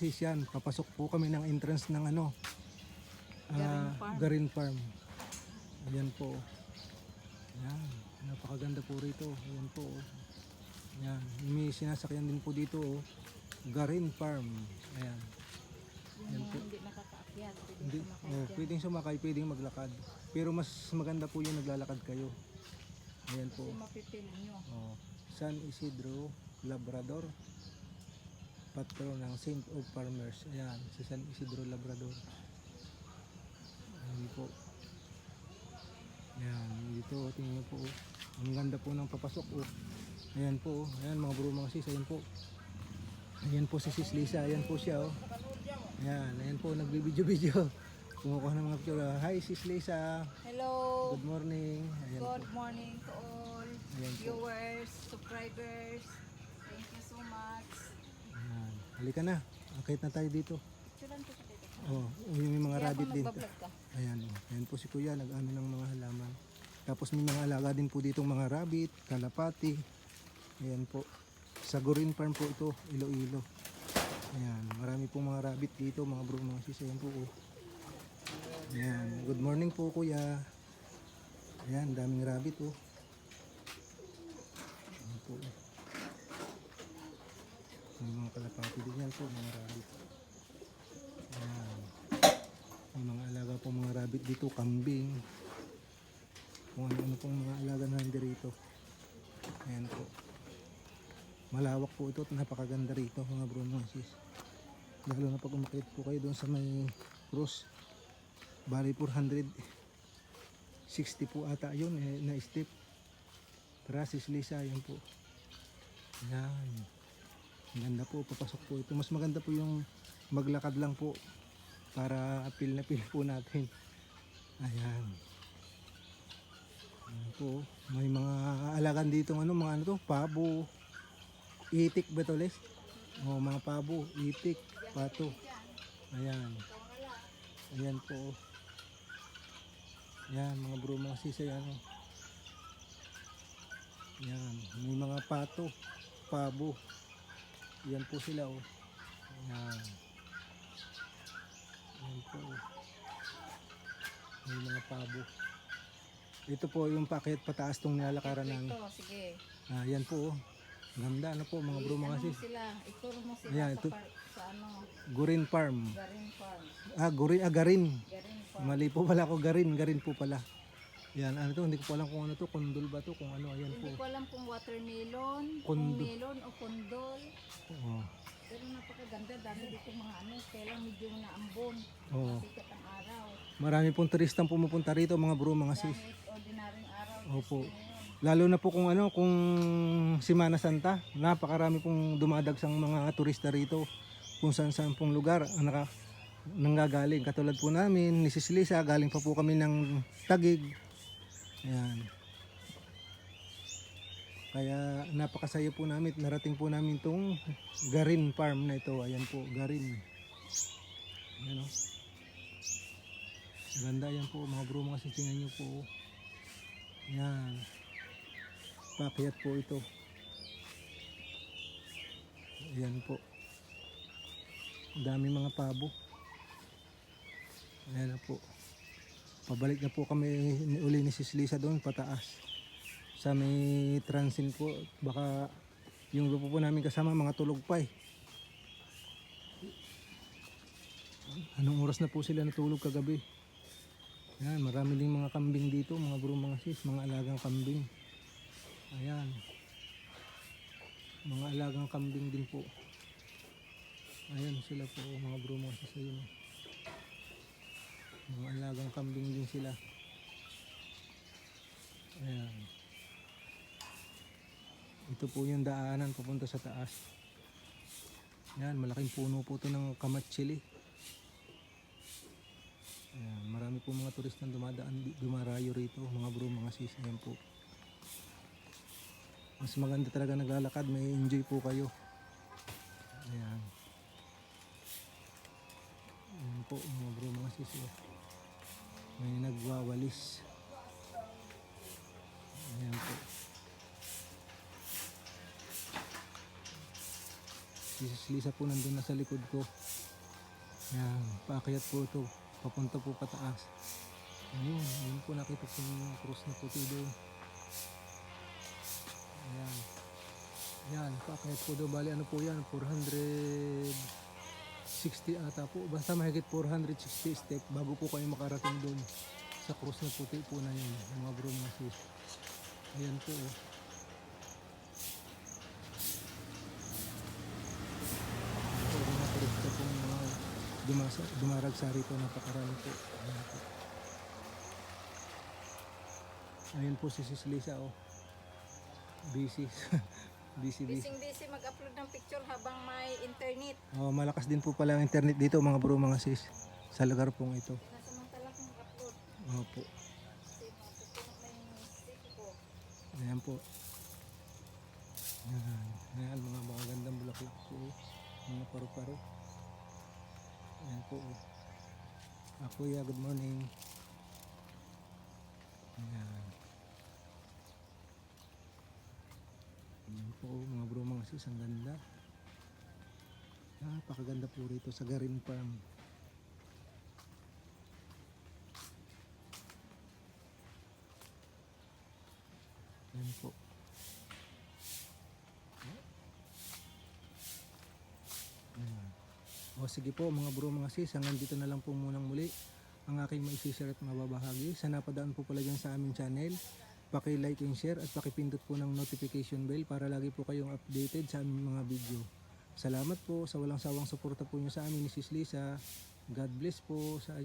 sis yan. Papasok po kami ng entrance ng ano. Garin ah, Farm. Garin Farm. Ayan po. Ayan. Napakaganda po rito. Ayan po. Ayan. May sinasakyan din po dito. Oh. Garin Farm. Ayan. Yung Yan mga po. hindi nakakaakyat, Hindi, oh, pwedeng sumakay, pwedeng maglakad. Pero mas maganda po yung naglalakad kayo. Ayan po. Kasi mapipil nyo. Oh, San Isidro Labrador. Patron ng Saint of Farmers. Ayan, si San Isidro Labrador. Ayan po. Ayan, dito, tingnan po. oh. Ang ganda po ng papasok. Oh. Ayan po. oh. Ayan, mga bro, mga sis. Ayan po. Ayan po si Sis Lisa. Ayan po siya. Oh. Ayan, ayan po. Nagbibideo-video. Kumukuha ng mga picture. Hi, Sis Lisa. Hello! Good morning. Ayan po. Good morning to all Ayan po. viewers, subscribers. Halika na. Akit na tayo dito. Picturean ko dito. Oh, yung mga Kaya rabbit din. ka. Ayan, oh. Ayan po si Kuya, nag-ano ng mga halaman. Tapos may mga alaga din po ditong mga rabbit, kalapati. Ayan po. Sa Gorin Farm po ito, Iloilo. Ayan, marami pong mga rabbit dito, mga bro, mga sis. Ayan po. Oh. Ayan, good morning po Kuya. Ayan, daming rabbit oh. Ayan po. oh. May mga kalapati din yan po, mga rabbit. Ayan. May mga alaga po mga rabbit dito, kambing. Kung ano-ano pong mga alaga na rito. Ayan po. Malawak po ito at napakaganda rito mga bro mga sis. Lalo na pag umakit po kayo doon sa may cross. Bali 460 po ata yun eh, na step. Tara sis Lisa, yan po. Yan. Ganda po, papasok po ito. Mas maganda po yung maglakad lang po para apil na apil po natin. Ayan. Ayan po. May mga alagan dito ano, mga ano to, pabo. Itik ba to, Les? O, mga pabo, itik, pato. Ayan. Ayan po. Ayan, mga bro, mga sisa yan. oh. Ayan, may mga pato, pabo. Ayan po sila, oh. Ayan. Ayan po. May mga pabo. Ito po yung paket pataas tong nilalakaran namin. Ito, sige. Ah, yan po. oh. Ganda ano po mga bro mga Ano sis. sila? Ituro mo sila Ayan, sa, ito. par- sa ano, Gurin Farm. Garin Farm. Ah, Gurin, ah, Garin. Garin Farm. Mali po pala ako, Garin. Garin po pala. Yan, ano to, hindi ko pa alam kung ano to, kundol ba to, kung ano, ayan po. Hindi ko alam kung watermelon, Kondo. melon o kondol. Oo. Pero napakaganda, dami dito mga ano, kailang medyo naambon. Oo. Sikat ang araw. Marami pong turistang pumupunta rito, mga bro, mga sis. Ordinaryong araw. Opo. Lalo na po kung ano, kung Simana Santa, napakarami pong dumadagsang mga turista rito kung saan saan pong lugar ang naka, nanggagaling. Katulad po namin, ni Sis Lisa, galing pa po kami ng Tagig. Ayan. Kaya napakasaya po namin, narating po namin itong Garin Farm na ito. Ayan po, Garin. Ayan o. Ganda yan po, mga bro, mga sisingan nyo po. Ayan. Pakyat po ito. Ayan po. Dami mga pabo. Ayan na po. Pabalik na po kami uli ni Sis Lisa doon pataas. Sa may transin po. Baka yung grupo po namin kasama mga tulog pa eh. Anong oras na po sila natulog kagabi? Ayan, marami ding mga kambing dito, mga bro, mga sis, mga alagang kambing. Ayan. Mga alagang kambing din po. Ayan sila po, mga bro, mga sis, ayun. Mga alagang kambing din sila. Ayan. Ito po yung daanan papunta sa taas. Ayan, malaking puno po ito ng kamatsili. Ayan, marami po mga turistang dumadaan, di- dumarayo rito, mga bro, mga sis, ayan po. Mas maganda talaga naglalakad, may enjoy po kayo. Ayan. Ayan po, mga bro, mga sis, oh. May nagwawalis. Ayan po. Si Lisa po nandun na sa likod ko. Yan, paakyat po ito. Papunta po pataas. Ayun, ayun po nakita ko yung cross na puti doon. Ayan. Yan, paakyat po doon. Bali ano po yan, 460 ata po. Basta mahigit 460 step bago po kayo makarating doon sa cross na puti po na yun. Mga bro, mga sis. Ayan po. Oh. Ito, mga turista pong mga dumasa, dumaragsa rito. Napakarami po. Ayan po. Ayan po si Sis Lisa, oh. Busy. busy, busy. Busy-busy mag-upload ng picture habang may internet. Oh, malakas din po pala ang internet dito, mga bro, mga sis. Sa lugar pong ito. Sinasamantala kong mag-upload. Opo. Ko. Ayan po. Ayan. Ayan, mga magagandang bulaklak po. oh. Mga paru-paro. Ayan po. Ah, kuya, good morning. Ayan. Ayan po, mga bro, mga sis, ang ganda. Napakaganda po rito sa Garin Farm. Ayan po. O sige po mga bro mga sis, hanggang dito na lang po munang muli ang aking maisishare at mababahagi. Sa napadaan po pala dyan sa aming channel, paki-like and share at pakipindot po ng notification bell para lagi po kayong updated sa aming mga video. Salamat po sa walang sawang suporta po nyo sa amin ni Sis Lisa. God bless po sa